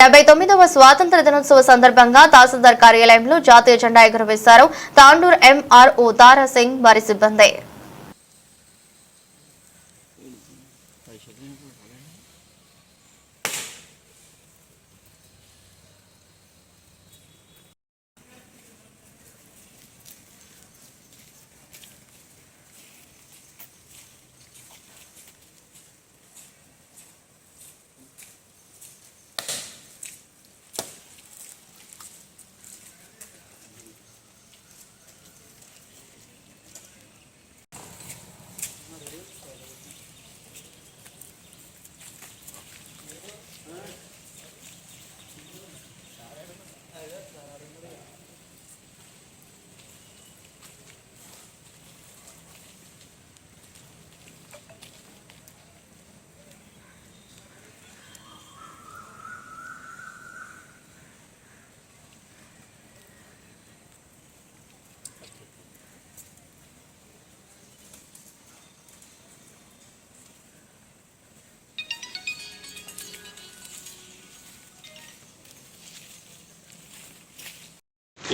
డెబ్బై తొమ్మిదవ స్వాతంత్ర దినోత్సవ సందర్భంగా తహసీల్దార్ కార్యాలయంలో జాతీయ జెండా ఎగురవేశారు తాండూర్ ఎంఆర్ఓ తారా సింగ్ వారి సిబ్బంది.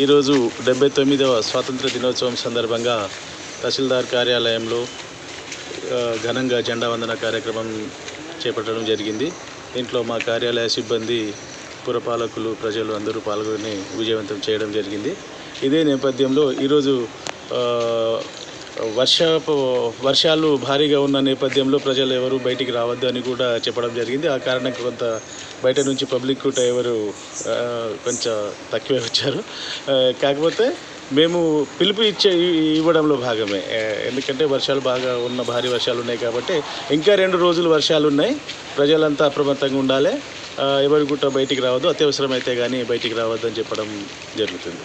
ఈరోజు డెబ్బై తొమ్మిదవ స్వాతంత్ర దినోత్సవం సందర్భంగా తహసీల్దార్ కార్యాలయంలో ఘనంగా జెండా వందన కార్యక్రమం చేపట్టడం జరిగింది. దీంట్లో మా కార్యాలయ సిబ్బంది పురపాలకులు ప్రజలు అందరూ పాల్గొని విజయవంతం చేయడం జరిగింది. ఇదే నేపథ్యంలో ఈరోజు వర్షపు వర్షాలు భారీగా ఉన్న నేపథ్యంలో ప్రజలు ఎవరు బయటికి రావద్దు అని కూడా చెప్పడం జరిగింది. ఆ కారణంగా కొంత బయట నుంచి పబ్లిక్ కూడా ఎవరు కొంచెం తక్కువే వచ్చారు. కాకపోతే మేము పిలుపు ఇచ్చే ఇవ్వడంలో భాగమే. ఎందుకంటే వర్షాలు బాగా ఉన్న భారీ వర్షాలు ఉన్నాయి కాబట్టి ఇంకా రెండు రోజులు వర్షాలు ఉన్నాయి. ప్రజలంతా అప్రమత్తంగా ఉండాలి. ఎవరు కూడా బయటికి రావద్దు. అత్యవసరమైతే కానీ బయటికి రావద్దు అని చెప్పడం జరుగుతుంది.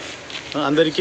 అందరికీ